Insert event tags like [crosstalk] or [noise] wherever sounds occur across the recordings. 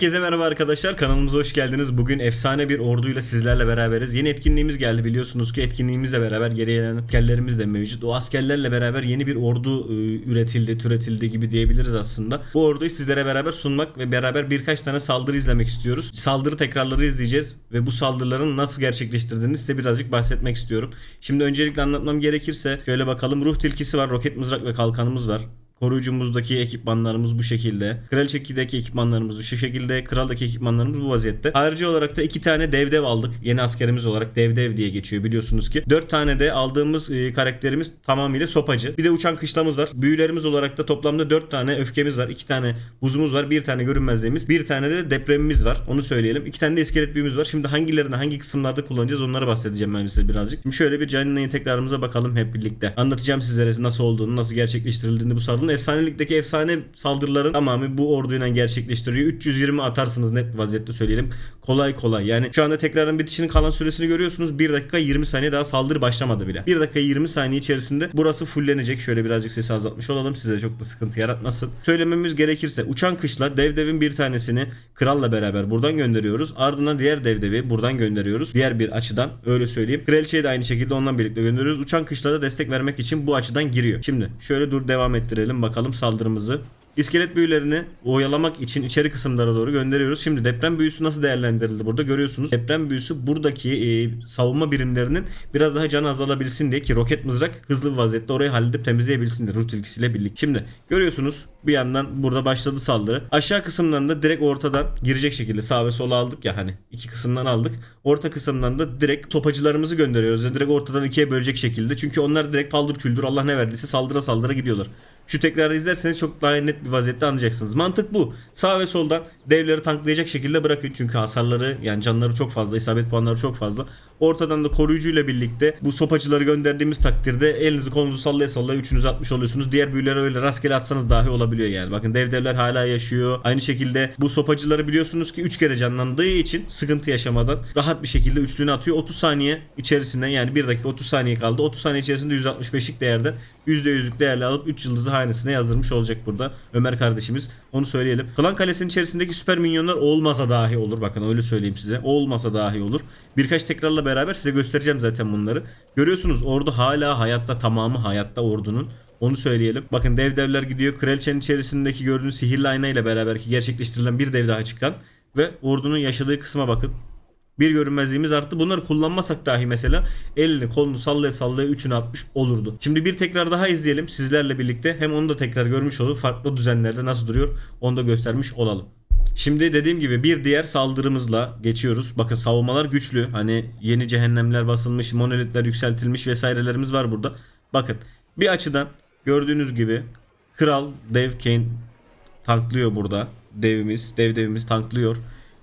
Herkese merhaba arkadaşlar kanalımıza hoş geldiniz. Bugün efsane bir orduyla sizlerle beraberiz. Yeni etkinliğimiz geldi biliyorsunuz ki etkinliğimizle beraber geri gelen askerlerimiz de mevcut. O askerlerle beraber yeni bir ordu e, üretildi, türetildi gibi diyebiliriz aslında. Bu orduyu sizlere beraber sunmak ve beraber birkaç tane saldırı izlemek istiyoruz. Saldırı tekrarları izleyeceğiz ve bu saldırıların nasıl gerçekleştirdiğini size birazcık bahsetmek istiyorum. Şimdi öncelikle anlatmam gerekirse şöyle bakalım ruh tilkisi var, roket mızrak ve kalkanımız var. Koruyucumuzdaki ekipmanlarımız bu şekilde. Kraliçeki'deki ekipmanlarımız şu şekilde. Kral'daki ekipmanlarımız bu vaziyette. Ayrıca olarak da iki tane dev dev aldık. Yeni askerimiz olarak dev dev diye geçiyor biliyorsunuz ki. Dört tane de aldığımız e, karakterimiz tamamıyla sopacı. Bir de uçan kışlamız var. Büyülerimiz olarak da toplamda dört tane öfkemiz var. iki tane buzumuz var. Bir tane görünmezliğimiz. Bir tane de depremimiz var. Onu söyleyelim. İki tane de iskelet büyümüz var. Şimdi hangilerini hangi kısımlarda kullanacağız onları bahsedeceğim ben size birazcık. Şimdi şöyle bir canlı tekrarımıza bakalım hep birlikte. Anlatacağım sizlere nasıl olduğunu, nasıl gerçekleştirildiğini bu saldırının. Efsanelik'teki efsane saldırıların tamamı bu orduyla gerçekleştiriyor. 320 atarsınız net vaziyette söyleyelim. Kolay kolay. Yani şu anda tekrarın bitişinin kalan süresini görüyorsunuz. 1 dakika 20 saniye daha saldırı başlamadı bile. 1 dakika 20 saniye içerisinde burası fullenecek. Şöyle birazcık sesi azaltmış olalım. Size çok da sıkıntı yaratmasın. Söylememiz gerekirse uçan kışla dev devin bir tanesini kralla beraber buradan gönderiyoruz. Ardından diğer dev devi buradan gönderiyoruz. Diğer bir açıdan öyle söyleyeyim. Kraliçeyi de aynı şekilde ondan birlikte gönderiyoruz. Uçan kışlara destek vermek için bu açıdan giriyor. Şimdi şöyle dur devam ettirelim bakalım saldırımızı. İskelet büyülerini oyalamak için içeri kısımlara doğru gönderiyoruz. Şimdi deprem büyüsü nasıl değerlendirildi burada görüyorsunuz. Deprem büyüsü buradaki e, savunma birimlerinin biraz daha canı azalabilsin diye ki roket mızrak hızlı bir vaziyette orayı halledip temizleyebilsin diye rut ilgisiyle birlikte. Şimdi görüyorsunuz bir yandan burada başladı saldırı. Aşağı kısımdan da direkt ortadan girecek şekilde sağ ve sola aldık ya hani iki kısımdan aldık. Orta kısımdan da direkt topacılarımızı gönderiyoruz. Yani direkt ortadan ikiye bölecek şekilde. Çünkü onlar direkt paldır küldür Allah ne verdiyse saldıra saldıra gidiyorlar. Şu tekrarı izlerseniz çok daha net bir vaziyette anlayacaksınız. Mantık bu. Sağ ve soldan devleri tanklayacak şekilde bırakın. Çünkü hasarları yani canları çok fazla, isabet puanları çok fazla. Ortadan da koruyucuyla birlikte bu sopacıları gönderdiğimiz takdirde elinizi kolunuzu sallaya sallaya üçünüzü atmış oluyorsunuz. Diğer büyüleri öyle rastgele atsanız dahi olabiliyor yani. Bakın dev devler hala yaşıyor. Aynı şekilde bu sopacıları biliyorsunuz ki 3 kere canlandığı için sıkıntı yaşamadan rahat bir şekilde üçlüğünü atıyor. 30 saniye içerisinde yani 1 dakika 30 saniye kaldı. 30 saniye içerisinde 165'lik değerden %100'lük değerli alıp 3 yıldızı hanesine yazdırmış olacak burada Ömer kardeşimiz. Onu söyleyelim. Klan Kalesi'nin içerisindeki süper minyonlar olmasa dahi olur. Bakın öyle söyleyeyim size. Olmasa dahi olur. Birkaç tekrarla beraber size göstereceğim zaten bunları. Görüyorsunuz ordu hala hayatta tamamı hayatta ordunun. Onu söyleyelim. Bakın dev devler gidiyor. Kraliçenin içerisindeki gördüğünüz sihirli ayna ile beraber ki gerçekleştirilen bir dev daha çıkan. Ve ordunun yaşadığı kısma bakın. Bir görünmezliğimiz arttı. Bunları kullanmasak dahi mesela elini kolunu sallaya sallaya üçünü atmış olurdu. Şimdi bir tekrar daha izleyelim sizlerle birlikte. Hem onu da tekrar görmüş olup farklı düzenlerde nasıl duruyor onu da göstermiş olalım. Şimdi dediğim gibi bir diğer saldırımızla geçiyoruz. Bakın savunmalar güçlü. Hani yeni cehennemler basılmış, monolitler yükseltilmiş vesairelerimiz var burada. Bakın bir açıdan gördüğünüz gibi Kral Dev Kane tanklıyor burada. Devimiz, dev devimiz tanklıyor.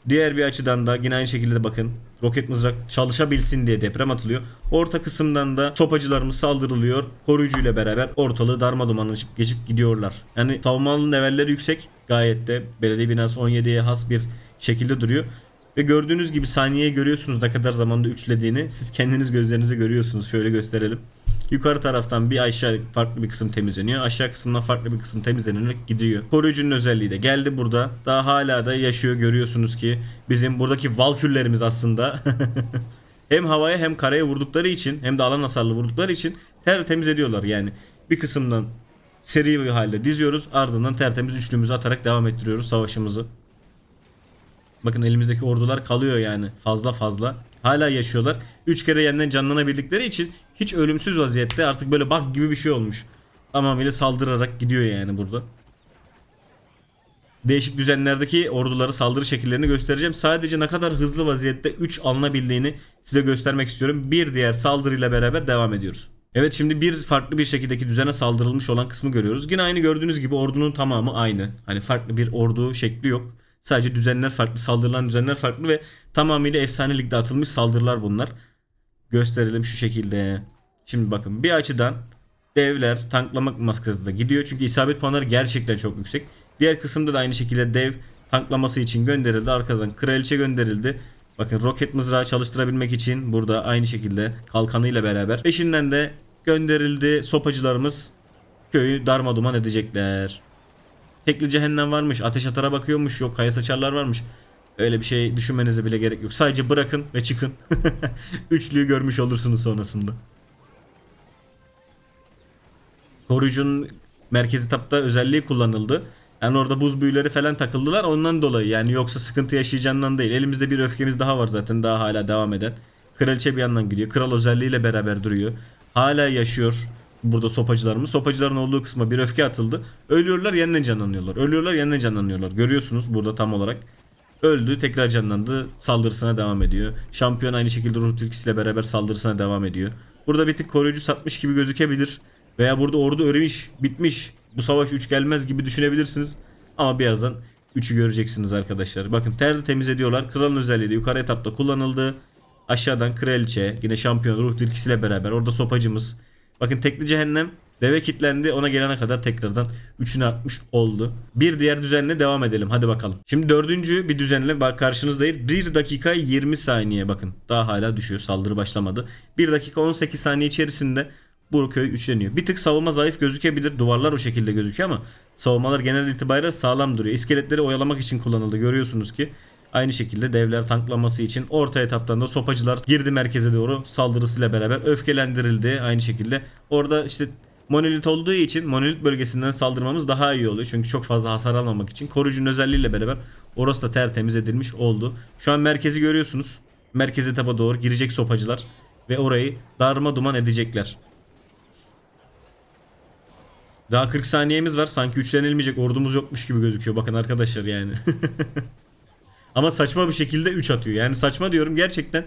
Diğer bir açıdan da yine aynı şekilde bakın roket mızrak çalışabilsin diye deprem atılıyor. Orta kısımdan da topacılarımız saldırılıyor. Koruyucuyla beraber ortalığı darma duman açıp geçip gidiyorlar. Yani savunmanın levelleri yüksek. Gayet de belediye binası 17'ye has bir şekilde duruyor. Ve gördüğünüz gibi saniyeye görüyorsunuz ne kadar zamanda üçlediğini. Siz kendiniz gözlerinize görüyorsunuz. Şöyle gösterelim. Yukarı taraftan bir aşağı farklı bir kısım temizleniyor. Aşağı kısımdan farklı bir kısım temizlenerek gidiyor. Koruyucunun özelliği de geldi burada. Daha hala da yaşıyor görüyorsunuz ki bizim buradaki valküllerimiz aslında [laughs] hem havaya hem karaya vurdukları için hem de alan hasarlı vurdukları için tertemiz ediyorlar yani. Bir kısımdan seri bir halde diziyoruz ardından tertemiz üçlümüzü atarak devam ettiriyoruz savaşımızı. Bakın elimizdeki ordular kalıyor yani fazla fazla. Hala yaşıyorlar. 3 kere yeniden canlanabildikleri için hiç ölümsüz vaziyette artık böyle bug gibi bir şey olmuş. Tamamıyla saldırarak gidiyor yani burada. Değişik düzenlerdeki orduları saldırı şekillerini göstereceğim. Sadece ne kadar hızlı vaziyette 3 alınabildiğini size göstermek istiyorum. Bir diğer saldırıyla beraber devam ediyoruz. Evet şimdi bir farklı bir şekildeki düzene saldırılmış olan kısmı görüyoruz. Yine aynı gördüğünüz gibi ordunun tamamı aynı. Hani farklı bir ordu şekli yok. Sadece düzenler farklı, saldırılan düzenler farklı ve tamamıyla efsanelikte atılmış saldırılar bunlar. Gösterelim şu şekilde. Şimdi bakın bir açıdan devler tanklamak maskasında gidiyor çünkü isabet puanları gerçekten çok yüksek. Diğer kısımda da aynı şekilde dev tanklaması için gönderildi. Arkadan kraliçe gönderildi. Bakın roket mızrağı çalıştırabilmek için burada aynı şekilde kalkanıyla beraber. Peşinden de gönderildi sopacılarımız köyü darma duman edecekler. Tekli cehennem varmış, ateş atara bakıyormuş, yok kaya saçarlar varmış. Öyle bir şey düşünmenize bile gerek yok. Sadece bırakın ve çıkın. [laughs] Üçlüyü görmüş olursunuz sonrasında. Koruyucunun merkezi tapta özelliği kullanıldı. Yani orada buz büyüleri falan takıldılar ondan dolayı yani yoksa sıkıntı yaşayacağından değil. Elimizde bir öfkemiz daha var zaten daha hala devam eden. Kraliçe bir yandan gidiyor. Kral özelliğiyle beraber duruyor. Hala yaşıyor burada sopacılarımız. Sopacıların olduğu kısma bir öfke atıldı. Ölüyorlar yeniden canlanıyorlar. Ölüyorlar yeniden canlanıyorlar. Görüyorsunuz burada tam olarak. Öldü tekrar canlandı saldırısına devam ediyor. Şampiyon aynı şekilde ruh tilkisiyle beraber saldırısına devam ediyor. Burada bir tık koruyucu satmış gibi gözükebilir. Veya burada ordu öremiş bitmiş. Bu savaş 3 gelmez gibi düşünebilirsiniz. Ama birazdan 3'ü göreceksiniz arkadaşlar. Bakın ter temiz ediyorlar. Kralın özelliği de yukarı etapta kullanıldı. Aşağıdan kraliçe yine şampiyon ruh tilkisiyle beraber orada sopacımız. Bakın tekli cehennem deve kitlendi ona gelene kadar tekrardan 3'ünü atmış oldu. Bir diğer düzenle devam edelim hadi bakalım. Şimdi dördüncü bir düzenle bak karşınızdayım. 1 dakika 20 saniye bakın daha hala düşüyor saldırı başlamadı. 1 dakika 18 saniye içerisinde bu köy üçleniyor. Bir tık savunma zayıf gözükebilir. Duvarlar o şekilde gözüküyor ama savunmalar genel itibariyle sağlam duruyor. İskeletleri oyalamak için kullanıldı. Görüyorsunuz ki Aynı şekilde devler tanklaması için orta etaptan da sopacılar girdi merkeze doğru saldırısıyla beraber öfkelendirildi. Aynı şekilde orada işte monolit olduğu için monolit bölgesinden saldırmamız daha iyi oluyor. Çünkü çok fazla hasar almamak için koruyucunun özelliğiyle beraber orası da tertemiz edilmiş oldu. Şu an merkezi görüyorsunuz. Merkez etapa doğru girecek sopacılar ve orayı darma duman edecekler. Daha 40 saniyemiz var. Sanki üçlenilmeyecek ordumuz yokmuş gibi gözüküyor. Bakın arkadaşlar yani. [laughs] Ama saçma bir şekilde 3 atıyor. Yani saçma diyorum gerçekten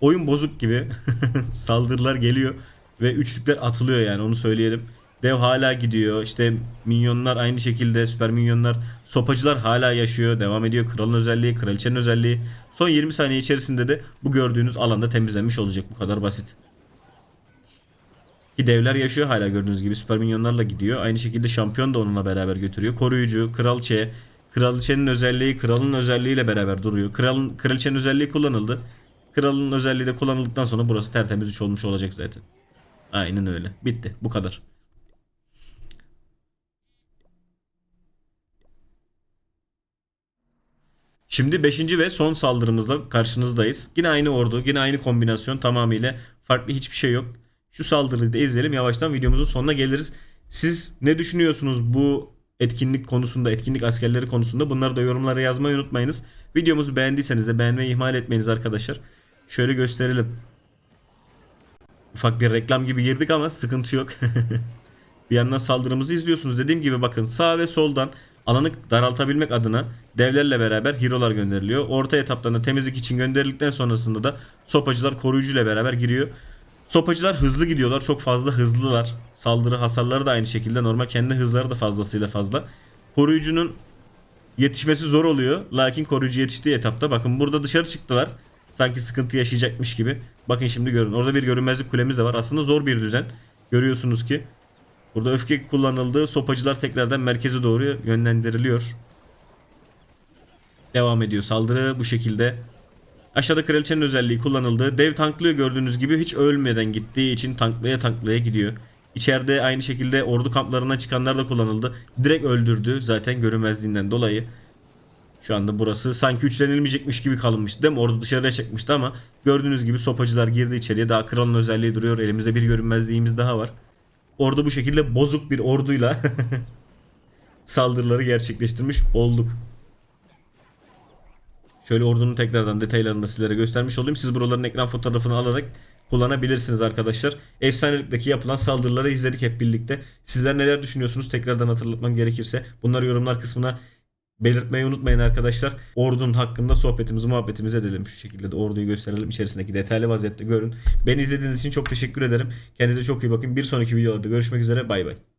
oyun bozuk gibi. [laughs] Saldırılar geliyor ve üçlükler atılıyor yani onu söyleyelim. Dev hala gidiyor. İşte minyonlar aynı şekilde süper minyonlar. Sopacılar hala yaşıyor. Devam ediyor. Kralın özelliği, kraliçenin özelliği. Son 20 saniye içerisinde de bu gördüğünüz alanda temizlenmiş olacak. Bu kadar basit. Ki devler yaşıyor hala gördüğünüz gibi. Süper minyonlarla gidiyor. Aynı şekilde şampiyon da onunla beraber götürüyor. Koruyucu, kraliçe, Kraliçenin özelliği kralın özelliğiyle beraber duruyor. Kralın kraliçenin özelliği kullanıldı. Kralın özelliği de kullanıldıktan sonra burası tertemiz 3 olmuş olacak zaten. Aynen öyle. Bitti. Bu kadar. Şimdi 5. ve son saldırımızla karşınızdayız. Yine aynı ordu, yine aynı kombinasyon tamamıyla farklı hiçbir şey yok. Şu saldırıyı da izleyelim. Yavaştan videomuzun sonuna geliriz. Siz ne düşünüyorsunuz bu etkinlik konusunda, etkinlik askerleri konusunda bunları da yorumlara yazmayı unutmayınız. Videomuzu beğendiyseniz de beğenmeyi ihmal etmeyiniz arkadaşlar. Şöyle gösterelim. Ufak bir reklam gibi girdik ama sıkıntı yok. [laughs] bir yandan saldırımızı izliyorsunuz. Dediğim gibi bakın sağ ve soldan alanı daraltabilmek adına devlerle beraber hero'lar gönderiliyor. Orta etaptan da temizlik için gönderildikten sonrasında da sopacılar koruyucuyla beraber giriyor. Sopacılar hızlı gidiyorlar. Çok fazla hızlılar. Saldırı hasarları da aynı şekilde. Normal kendi hızları da fazlasıyla fazla. Koruyucunun yetişmesi zor oluyor. Lakin koruyucu yetiştiği etapta bakın burada dışarı çıktılar. Sanki sıkıntı yaşayacakmış gibi. Bakın şimdi görün. Orada bir görünmezlik kulemiz de var. Aslında zor bir düzen. Görüyorsunuz ki. Burada öfke kullanıldı. Sopacılar tekrardan merkeze doğru yönlendiriliyor. Devam ediyor saldırı bu şekilde. Aşağıda kraliçenin özelliği kullanıldı. Dev tanklıyor gördüğünüz gibi hiç ölmeden gittiği için tanklaya tanklaya gidiyor. İçeride aynı şekilde ordu kamplarına çıkanlar da kullanıldı. Direkt öldürdü zaten görünmezliğinden dolayı. Şu anda burası sanki üçlenilmeyecekmiş gibi kalınmış değil mi? Ordu dışarıya çekmişti ama gördüğünüz gibi sopacılar girdi içeriye. Daha kralın özelliği duruyor. Elimizde bir görünmezliğimiz daha var. Ordu bu şekilde bozuk bir orduyla [laughs] saldırıları gerçekleştirmiş olduk. Şöyle ordunun tekrardan detaylarını da sizlere göstermiş olayım. Siz buraların ekran fotoğrafını alarak kullanabilirsiniz arkadaşlar. Efsanelikteki yapılan saldırıları izledik hep birlikte. Sizler neler düşünüyorsunuz tekrardan hatırlatmam gerekirse bunları yorumlar kısmına belirtmeyi unutmayın arkadaşlar. Ordunun hakkında sohbetimizi muhabbetimizi edelim. Şu şekilde de orduyu gösterelim. içerisindeki detaylı vaziyette görün. Beni izlediğiniz için çok teşekkür ederim. Kendinize çok iyi bakın. Bir sonraki videolarda görüşmek üzere. Bay bay.